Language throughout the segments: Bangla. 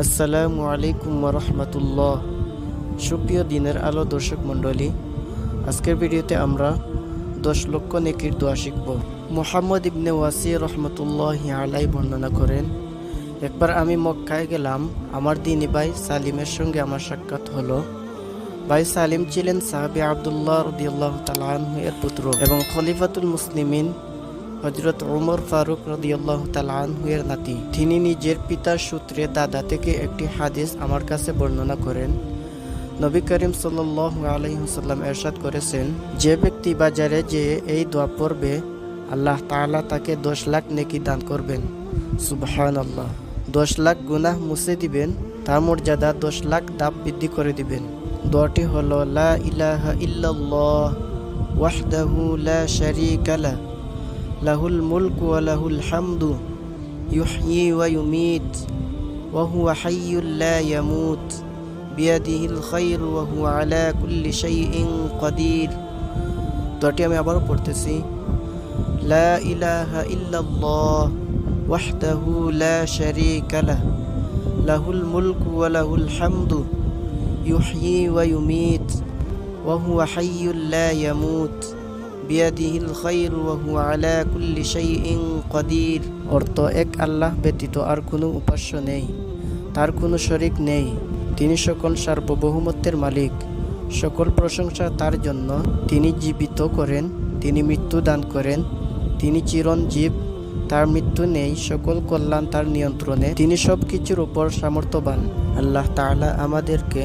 আসসালামু আলাইকুম রহমতুল্লাহ। সুপ্রিয় দিনের আলো দর্শক মণ্ডলী, আজকের ভিডিওতে আমরা দশ লক্ষ নেকির দোয়া শিখব। মোহাম্মদ ইবনে ওয়াসি রহমতুল্লাহ আলাই বর্ণনা করেন, একবার আমি মক্কায় গেলাম, আমার দিনী ভাই সালিমের সঙ্গে আমার সাক্ষাৎ হলো। ভাই সালিম ছিলেন সাহাবি আবদুল্লাহ রদিয়াল্লাহ তালাহু এর পুত্র এবং খলিফাতুল মুসলিমিন হজরত ওমর ফারুক রদিয়াল্লাহ তালাহু এর নাতি। তিনি নিজের পিতার সূত্রে দাদা থেকে একটি হাদিস আমার কাছে বর্ণনা করেন। নবী করিম সাল্লাহ আলহিহাল্লাম এরশাদ করেছেন, যে ব্যক্তি বাজারে যে এই দোয়া পড়বে, আল্লাহ তাআলা তাকে দশ লাখ নেকি দান করবেন। সুবহান আল্লাহ দশ লাখ গুনাহ মুছে দিবেন, তার মর্যাদা দশ লাখ দাব বৃদ্ধি করে দিবেন। দোয়াটি হল, লা ইলাহা ইল্লাল্লাহ ওয়াহদাহু লা শারীকা লাহুল মুলকু ওয়া লাহুল হামদু ইউহয়ি ওয়া ইউমীত ওয়া হুয়া হাইয়্যুল লা ইয়ামুত বিয়াদিহিল খায়রু ওয়া হুয়া আলা কুল্লি শাইইন কাদির দোয়াটি আমি আবারও পড়তেছি লা ইলাহা ইল্লাল্লাহ ওয়াহদাহু লা শারীকা লাহ লাহুল মুলকু ওয়া লাহুল হামদু ইউহয়ি ওয়া ইউমীত ওয়া হুয়া হাইয়্যুল লা ইয়ামুত বিয়াদিহিল খায়রু ওয়া হুয়া আলা কুল্লি শাইইন কাদির। অর্থ, এক আল্লাহ ব্যতীত আর কোনো উপাস্য নেই, তার কোনো শরিক নেই। তিনি সকল সার্বভৌমত্বের মালিক। সকল প্রশংসা তার জন্য। তিনি জীবিত করেন, তিনি মৃত্যু দান করেন, তিনি চিরঞ্জীব, তার মৃত্যু নেই, সকল কল্যাণ তার নিয়ন্ত্রণে। তিনি সব কিছুর উপর সামর্থ্যবান। আল্লাহ তাআলা আমাদেরকে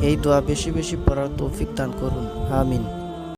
এই দোয়া বেশি বেশি পড়ার তৌফিক দান করুন। আমিন।